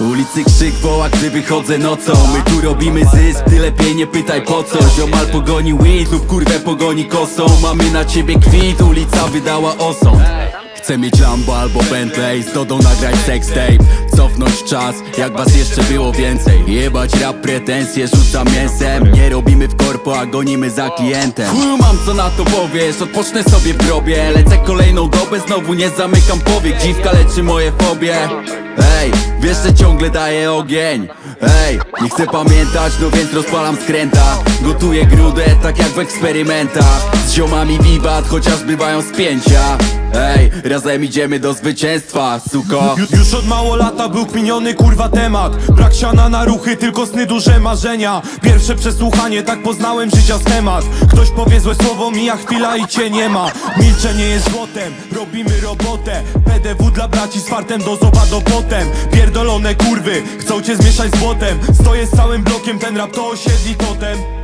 Ulicy krzyk woła, gdy wychodzę nocą. My tu robimy zysk, ty lepiej nie pytaj po co. Ziomal pogoni weed lub kurwę pogoni kosą. Mamy na ciebie kwit, ulica wydała osąd Chcę mieć Lambo albo Bentley Z Dodą nagrać sextape Cofnąć czas, jak was jeszcze było więcej. Jebać rap pretensje, rzucam mięsem. Nie robimy w korpo, a gonimy za klientem. Chuju mam co na to powiesz, odpocznę sobie w grobie. Lecę kolejną dobę, znowu nie zamykam powiek. Dziwka leczy moje fobie Ej, wiesz, że ciągle daję ogień. Ej, nie chcę pamiętać, no więc rozpalam skręta. Gotuję grudę, tak jak w eksperymentach. Z ziomami wiwat, chociaż bywają spięcia Ej, razem idziemy do zwycięstwa, suko. Ju- Już od mało lata był kminiony kurwa temat. Brak siana na ruchy, tylko sny, duże marzenia. Pierwsze przesłuchanie, tak poznałem życia schemat Ktoś powie złe słowo, mija chwila i cię nie ma. Milczenie jest złotem, robimy robotę. PDW dla braci z fartem do zoba do potem. Pierdolone kurwy, chcą cię zmieszać z błotem. Stoję z całym blokiem, ten rap to osiedli totem